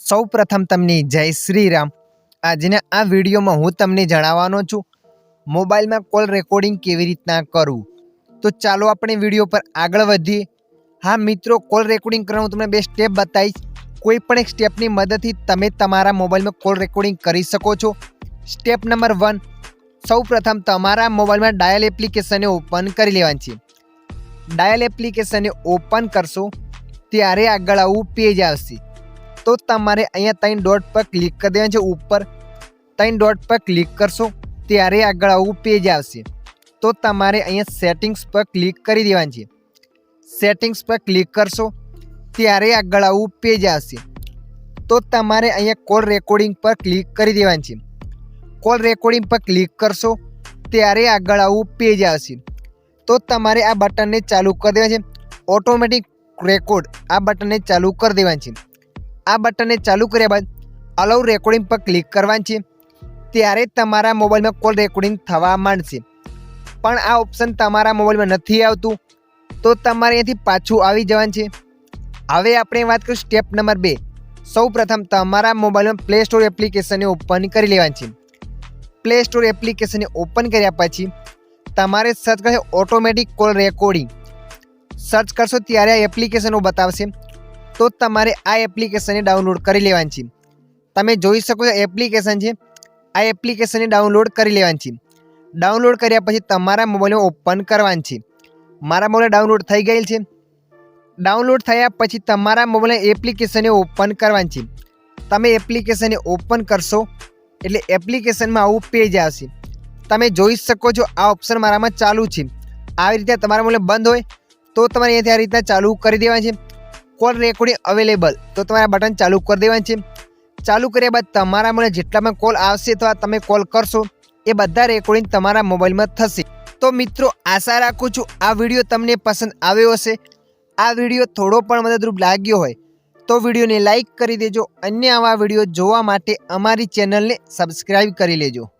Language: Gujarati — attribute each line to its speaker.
Speaker 1: સૌ પ્રથમ તમને જય શ્રી રામ આજના આ વિડીયોમાં હું તમને જણાવવાનો છું, મોબાઈલમાં કોલ રેકોર્ડિંગ કેવી રીતના કરવું? તો ચાલો આપણે વીડિયો પર આગળ વધીએ. હા, મિત્રો, કોલ રેકોર્ડિંગ કરવાનું તમને બે સ્ટેપ બતાવીશ. કોઈ પણ એક સ્ટેપની મદદથી તમે તમારા મોબાઈલમાં કોલ રેકોર્ડિંગ કરી શકો છો. સ્ટેપ નંબર વન સૌ પ્રથમ તમારા મોબાઈલમાં ડાયલ એપ્લિકેશનને ઓપન કરી લેવાની છે. ડાયલ એપ્લિકેશનને ઓપન કરશો, ત્યારે આગળ આવું પેજ આવશે. તો તમારે અહીંયા ત્રણ ડોટ પર ક્લિક કરી દેવાનું છે. ઉપર ત્રણ ડોટ પર ક્લિક કરશો, ત્યારે આગળ આવું પેજ આવશે. તો તમારે અહીંયા સેટિંગ્સ પર ક્લિક કરી દેવાનું છે. સેટિંગ્સ પર ક્લિક કરશો, ત્યારે આગળ આવું પેજ આવશે. તો તમારે અહીંયા કોલ રેકોર્ડિંગ પર ક્લિક કરી દેવાનું છે. કોલ રેકોર્ડિંગ પર ક્લિક કરશો, ત્યારે આગળ આવું પેજ આવશે. તો તમારે આ બટનને ચાલુ કરી દેવાનું છે. ઓટોમેટિક રેકોર્ડ આ બટનને ચાલુ કરી દેવાનું છે. આ બટનને ચાલુ કર્યા બાદ અલાઉ રેકોર્ડિંગ પર ક્લિક કરવાનું છે. ત્યારે તમારા મોબાઈલમાં કોલ રેકોર્ડિંગ થવા માંડશે. પણ આ ઓપ્શન તમારા મોબાઈલમાં નથી આવતું, તો તમારે અહીંયાથી પાછું આવી જવાનું છે. હવે આપણે વાત કરીશું સ્ટેપ નંબર બે. સૌ પ્રથમ તમારા મોબાઈલમાં પ્લે સ્ટોર એપ્લિકેશનને ઓપન કરી લેવાની છે. પ્લે સ્ટોર એપ્લિકેશનને ઓપન કર્યા પછી તમારે સર્ચ કરશે ઓટોમેટિક કોલ રેકોર્ડિંગ સર્ચ કરશો ત્યારે આ એપ્લિકેશનો બતાવશે. તો તમારે આ એપ્લિકેશનને ડાઉનલોડ કરી લેવાની છે. તમે જોઈ શકો છો એપ્લિકેશન છે. આ એપ્લિકેશનને ડાઉનલોડ કરી લેવાની છે. ડાઉનલોડ કર્યા પછી તમારા મોબાઈલમાં ઓપન કરવાની છે. મારા મોબાઈલ ડાઉનલોડ થઈ ગયેલ છે. ડાઉનલોડ થયા પછી તમારા મોબાઈલ એપ્લિકેશનને ઓપન કરવાની છે. તમે એપ્લિકેશનને ઓપન કરશો, એટલે એપ્લિકેશનમાં આવું પેજ આવશે. તમે જોઈ શકો છો આ ઓપ્શન મારામાં ચાલુ છે. આવી રીતે તમારા મોબાઈલ બંધ હોય, તો તમારે અહીંયાથી આ રીતના ચાલુ કરી દેવાની છે. કોલ રેકોર્ડિંગ અવેલેબલ તો તમારે બટન ચાલુ કરી દેવાનું છે. ચાલુ કર્યા બાદ તમારા મને જેટલા પણ કોલ આવશે અથવા તમે કોલ કરશો. એ બધા રેકોર્ડિંગ તમારા મોબાઈલમાં થશે. તો મિત્રો, આશા રાખું છું આ વીડિયો તમને પસંદ આવ્યો હશે. આ વીડિયો થોડો પણ મદદરૂપ લાગ્યો હોય તો વિડીયોને લાઈક કરી દેજો. અન્ય આવા વીડિયો જોવા માટે અમારી ચેનલને સબસ્ક્રાઈબ કરી લેજો.